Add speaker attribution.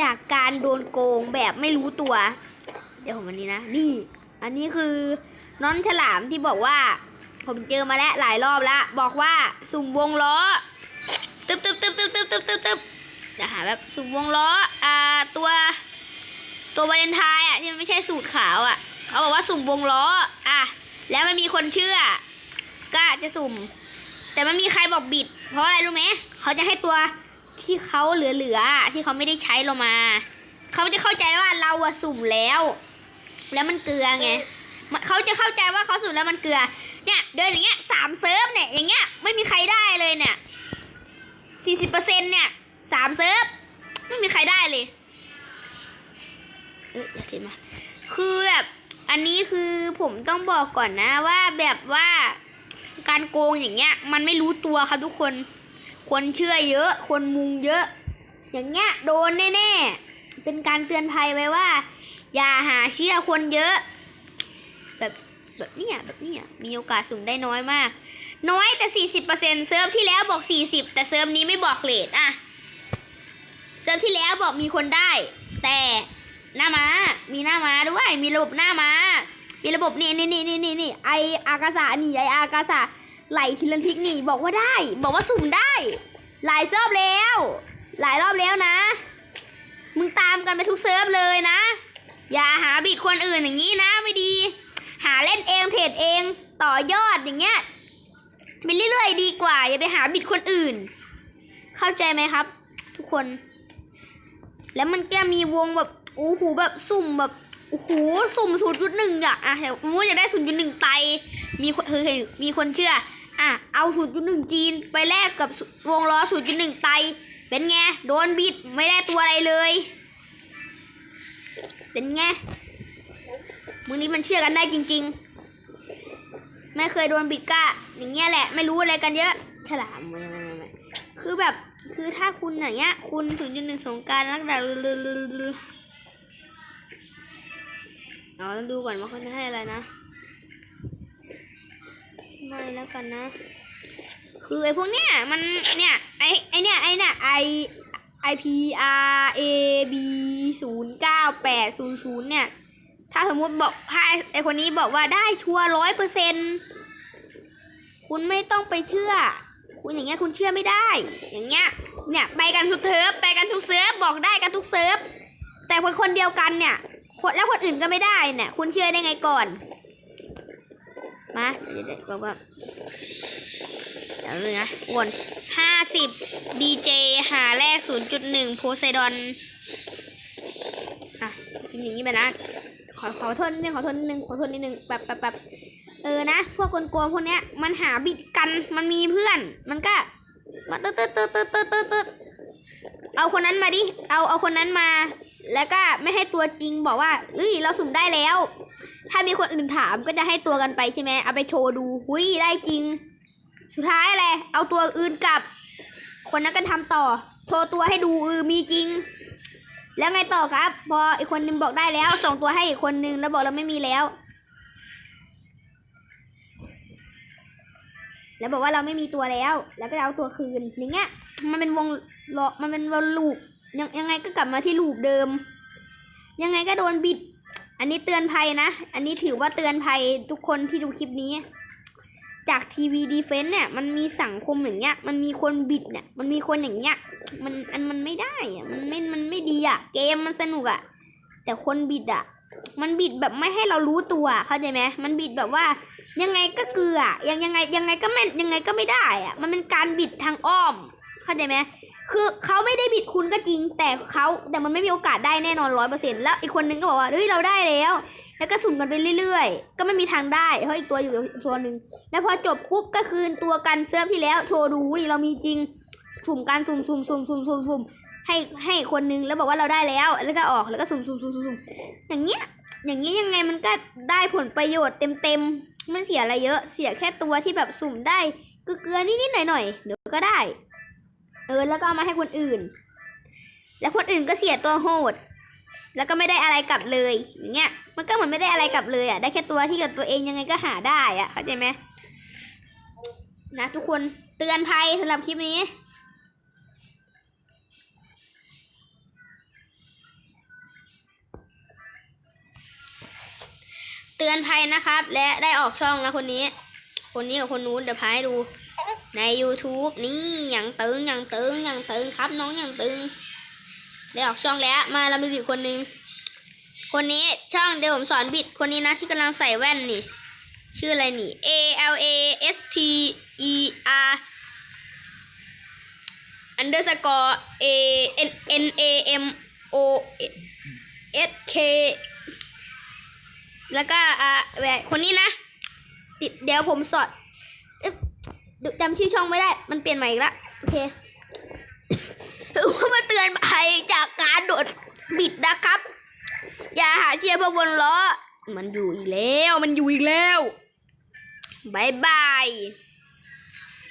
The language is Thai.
Speaker 1: จากการโดนโกงแบบไม่รู้ตัว เดี๋ยวผมอันนี้นะ นี่ อันนี้คือน้อนฉลามที่บอกว่า ผมเจอมาแล้วหลายรอบแล้ว บอกว่าสุ่มวงล้อตึ๊บตึ๊บตึ๊บตึ๊บตึ๊บตึ๊บตึ๊บตึ๊บเดี๋ยวหาแบบสุ่มวงล้อ อ่าตัว ตัววาเลนไทน์อะที่มันไม่ใช่สูตรขาวอะ เขาบอกว่าสุ่มวงล้อ อะ แล้วไม่มีคนเชื่อ ก็จะสุ่ม แต่ไม่มีใครบอกบิด เพราะอะไรรู้ไหมเขาจะให้ตัว ที่เขาเหลือๆอะที่เขาไม่ได้ใช้เรามา เขาจะเข้าใจว่าเราอะสุ่มแล้ว แล้วมันเกลือไงมันเขาจะเข้าใจว่าเขาสุ่มแล้วมันเกลือ เนี่ย เดินอย่างเงี้ยสามเซิร์ฟเนี่ยอย่างเงี้ยไม่มีใครได้เลยเนี่ยสี่สิบเปอร์เซ็นเนี่ยสามเซิร์ฟไม่มีใครได้เลยเอออย่าเทมาคือแบบอันนี้คือผมต้องบอกก่อนนะว่าแบบว่าการโกงอย่างเงี้ย มันไม่รู้ตัวครับทุกคน คนเชื่อเยอะ คนมุงเยอะ อย่างเงี้ยโดนแน่ๆ เป็นการเตือนภัยไว้ว่า อย่าหาเชื่อคนเยอะ แบบแบบเนี้ยแบบเนี้ยมีโอกาสสุ่มได้น้อยมาก น้อยแต่สี่สิบเปอร์เซ็นเซิร์ฟที่แล้วบอกสี่สิบแต่เซิร์ฟนี้ไม่บอกเลทอะเซิร์ฟที่แล้วบอกมีคนได้ แต่หน้ามามีหน้ามาด้วยมีระบบหน้ามามีระบบนี่นี่นี่นี่นี่นี่ไออากาศานี่ไออากาศา ไหลทีละทิกนี่บอกว่าได้ บอกว่าสุ่มได้ หลายรอบแล้ว หลายรอบแล้วนะ มึงตามกันไปทุกเซิร์ฟเลยนะ อย่าหาบิดคนอื่นอย่างนี้นะไม่ดี หาเล่นเองเทรดเองต่อยอดอย่างเงี้ยไปเรื่อยๆดีกว่า อย่าไปหาบิดคนอื่น เข้าใจไหมครับ ทุกคน แล้วมันแกมีวงแบบโอ้โหแบบสุ่มแบบโอ้โหสุ่มศูนย์จุดหนึ่งอะอะเห็นว่าจะได้ศูนย์จุดหนึ่งไตมีคนเคยมีคนเชื่อ อะเอาศูนย์จุดหนึ่งจีนไปแลกกับวงล้อศูนย์จุดหนึ่งไต เป็นไง โดนบิดไม่ได้ตัวอะไรเลย เป็นไงมึงนี่มันเชื่อกันได้จริง ๆ ไม่เคยโดนบิดก้า อย่างเงี้ยแหละ ไม่รู้อะไรกันเยอะ ฉลามไม่ไม่ไม่ไม่คือแบบ คือถ้าคุณอย่างเงี้ย คุณศูนย์จุดหนึ่งสงการนักดาลือเอาต้องดูก่อนว่าเขาจะให้อะไรนะ ไม่แล้วกันนะ คือไอ้พวกเนี้ยมันเนี่ยไอ้ไอ้เนี่ยไอ้เนี่ยไอ I P R A B ศูนย์เก้าแปดศูนย์ศูนย์เนี่ย ถ้าสมมติบอกพายไอคนนี้บอกว่าได้ชัวร้อยเปอร์เซ็นคุณไม่ต้องไปเชื่อ คุณอย่างเงี้ยคุณเชื่อไม่ได้ อย่างเงี้ย เนี่ยไปกันทุกเซิร์ฟไปกันทุกเซิร์ฟบอกได้กันทุกเซิร์ฟแต่คนคนเดียวกันเนี่ยคนแล้วคนอื่นก็ไม่ได้เนี่ย คุณเชื่อได้ไงก่อน มาเดี๋ยวบอกว่าเดี๋ยวเลยนะวนห้าสิบดีเจหาแรกศูนย์จุดหนึ่งโพไซดอน อะพิมพ์อย่างนี้ไปนะ ขอขอโทษนิดนึงขอโทษนิดนึงขอโทษนิดนึงแบบแบบแบบเออนะ พวกกลโกงพวกเนี้ย มันหาบิดกันมันมีเพื่อน มันก็มาตึ๊ดตึ๊ดตึ๊ดตึ๊ดตึ๊ดตึ๊ดตึ๊ดเอาคนนั้นมาดิ เอาเอาคนนั้นมา แล้วก็ไม่ให้ตัวจริงบอกว่าเฮ้ยเราสุ่มได้แล้ว ถ้ามีคนอื่นถามก็จะให้ตัวกันไปใช่ไหมเอาไปโชว์ดูหุยได้จริง สุดท้ายอะไรเอาตัวอื่นกลับ คนนั้นก็ทำต่อ โชว์ตัวให้ดูเออมีจริง แล้วไงต่อครับ พออีกคนนึงบอกได้แล้ว ส่งตัวให้อีกคนนึงแล้วบอกเราไม่มีแล้ว แล้วบอกว่าเราไม่มีตัวแล้ว แล้วก็เอาตัวคืนอย่างเงี้ย มันเป็นวงล้อมันเป็นวงลูปยังยังไงก็กลับมาที่ลูปเดิม ยังไงก็โดนบิด อันนี้เตือนภัยนะ อันนี้ถือว่าเตือนภัยทุกคนที่ดูคลิปนี้ จากทีวีดีเฟนต์เนี่ย มันมีสังคมอย่างเงี้ย มันมีคนบิดเนี่ย มันมีคนอย่างเงี้ย มันอันมันไม่ได้อะมันไม่ มันไม่ดีอะเกมมันสนุกอะแต่คนบิดอะมันบิดแบบไม่ให้เรารู้ตัว เข้าใจไหมมันบิดแบบว่า ยังไงก็เกลือยังยังไงยังไงก็ไม่ยังไงก็ไม่ได้อะมันเป็นการบิดทางอ้อม เข้าใจไหม คือเขาไม่ได้บิดคุณก็จริง แต่เขาแต่มันไม่มีโอกาสได้แน่นอนร้อยเปอร์เซ็นต์แล้วอีกคนนึงก็บอกว่าเฮ้ยเราได้แล้ว แล้วก็สุ่มกันไปเรื่อยๆ ก็ไม่มีทางได้เพราะอีกตัวอยู่กับอีกตัวหนึ่งแล้วพอจบปุ๊บก็คืนตัวกันเซิร์ฟที่แล้วโชว์ดูนี่เรามีจริงสุ่มการสุ่มสุ่มสุ่มสุ่มสุ่มสุ่มให้ให้คนนึงแล้วบอกว่าเราได้แล้ว แล้วก็ออกแล้วก็สุ่มสุ่มสุ่มสุ่มอย่างเงี้ยอย่างเงี้ยยังไงมันก็ได้ผลประโยชน์เต็มเต็มๆไม่เสียอะไรเยอะ เสียแค่ตัวที่แบบสุ่มได้ เกลือนิดๆหน่อยๆ เดี๋ยวก็ได้ เออ แล้วก็เอามาให้คนอื่น แล้วคนอื่นก็เสียตัวโหด แล้วก็ไม่ได้อะไรกลับเลย อย่างเงี้ย มันก็เหมือนไม่ได้อะไรกลับเลยอะ ได้แค่ตัวที่กับตัวเองยังไงก็หาได้อะ เข้าใจไหมนะทุกคนเตือนภัยสำหรับคลิปนี้เตือนภัยนะครับ และได้ออกช่องแล้วคนนี้ คนนี้กับคนนู้นเดี๋ยวพายดู ใน YouTube นี่อย่างตึงอย่างตึงอย่างตึงครับน้องอย่างตึงได้ออกช่องแล้วมาเรามาดูอีกคนนึงคนนี้ช่องเดี๋ยวผมสอนบิดคนนี้นะที่กำลังใส่แว่นนี่ ชื่ออะไรนี่ A L A S T E R underscore A N N A M O S K แล้วก็อ่าแหวคนนี้นะติดเดี๋ยวผมสอน จำชื่อช่องไม่ได้ มันเปลี่ยนใหม่อีกละโอเคว่ามาเตือนภัยจากการโดดบิดนะครับ อย่าหาเชียร์พื่อวนล้อ มันอยู่อีกแล้ว มันอยู่อีกแล้วบายบาย